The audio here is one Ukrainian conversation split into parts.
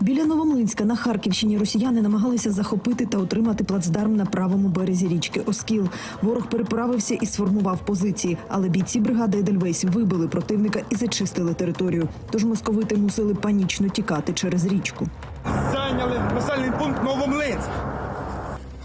Біля Новомлинська на Харківщині росіяни намагалися захопити та отримати плацдарм на правому березі річки Оскіл. Ворог переправився і сформував позиції, але бійці бригади Едельвейс вибили противника і зачистили територію. Тож московити мусили панічно тікати через річку. Зайняли населений пункт Новомлинськ.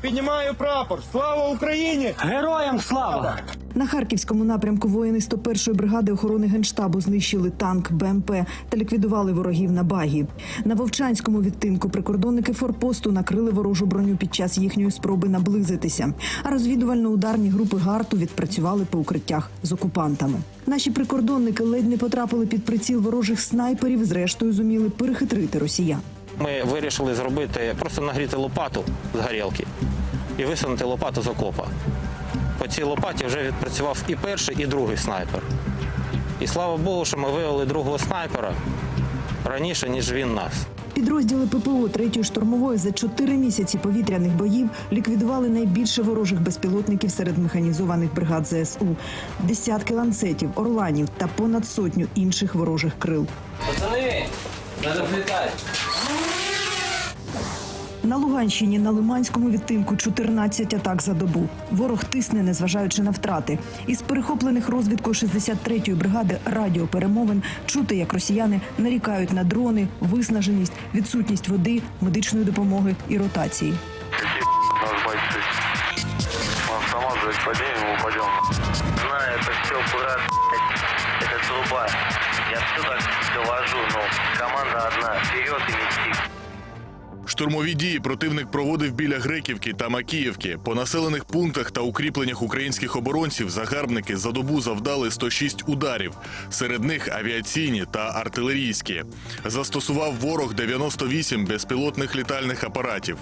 Піднімаю прапор. Слава Україні! Героям слава! На харківському напрямку воїни 101-ї бригади охорони генштабу знищили танк БМП та ліквідували ворогів на багі. На вовчанському відтинку прикордонники форпосту накрили ворожу броню під час їхньої спроби наблизитися. А розвідувально-ударні групи гарту відпрацювали по укриттях з окупантами. Наші прикордонники ледь не потрапили під приціл ворожих снайперів. Зрештою зуміли перехитрити росіян. Ми вирішили зробити просто нагріти лопату з горілки і висунути лопату з окопа. По цій лопаті вже відпрацював і перший, і другий снайпер. І слава Богу, що ми виявили другого снайпера раніше, ніж він нас. Підрозділи ППО 3-ї штурмової за чотири місяці повітряних боїв ліквідували найбільше ворожих безпілотників серед механізованих бригад ЗСУ, десятки ланцетів, орланів та понад сотню інших ворожих крил. Пацани, надо взлітати. На Луганщині на Лиманському відтинку 14 атак за добу. Ворог тисне, незважаючи на втрати. Із перехоплених розвідкою 63-ї бригади радіоперемовин чути, як росіяни нарікають на дрони, виснаженість, відсутність води, медичної допомоги і ротації. Наш бойцы. Автомат за падение, мы упадем. Знаю, это все, брат, это труба. Я все так довожу, но команда одна. Вперед и мести. Штурмові дії противник проводив біля Греківки та Макіївки. По населених пунктах та укріпленнях українських оборонців загарбники за добу завдали 106 ударів. Серед них авіаційні та артилерійські. Застосував ворог 98 безпілотних літальних апаратів.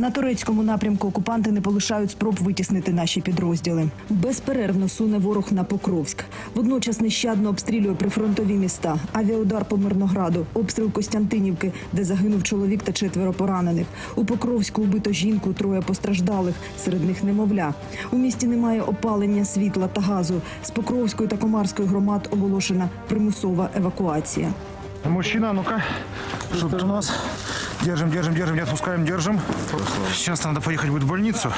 На турецькому напрямку окупанти не полишають спроб витіснити наші підрозділи. Безперервно суне ворог на Покровськ. Водночас нещадно обстрілює прифронтові міста. Авіаудар по Мирнограду, обстріл Костянтинівки, де загинув чоловік та четверо поранених. У Покровську убито жінку, троє постраждалих. Серед них немовля. У місті немає опалення, світла та газу. З Покровської та Комарської громад оголошена примусова евакуація. Мужчина, ну-ка, что ты у нас? Держим, держим, держим, не отпускаем, держим. Сейчас надо поехать будет в больницу.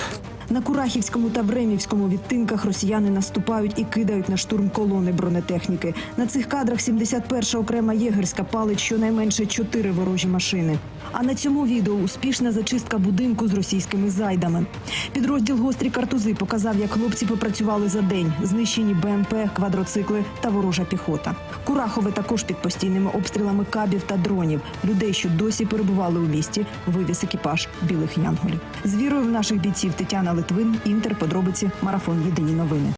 На Курахівському та Времівському відтинках росіяни наступають і кидають на штурм колони бронетехніки. На цих кадрах 71-ша окрема єгерська палить щонайменше чотири ворожі машини. А на цьому відео успішна зачистка будинку з російськими зайдами. Підрозділ гострі картузи показав, як хлопці попрацювали за день. Знищені БМП, квадроцикли та ворожа піхота. Курахове також під постійними обстрілами кабів та дронів. Людей, що досі перебували у місті, вивіз екіпаж білих янголів. З вірою в наших бійців Тетяна Литвин, Інтер, подробиці, марафон Єдині новини.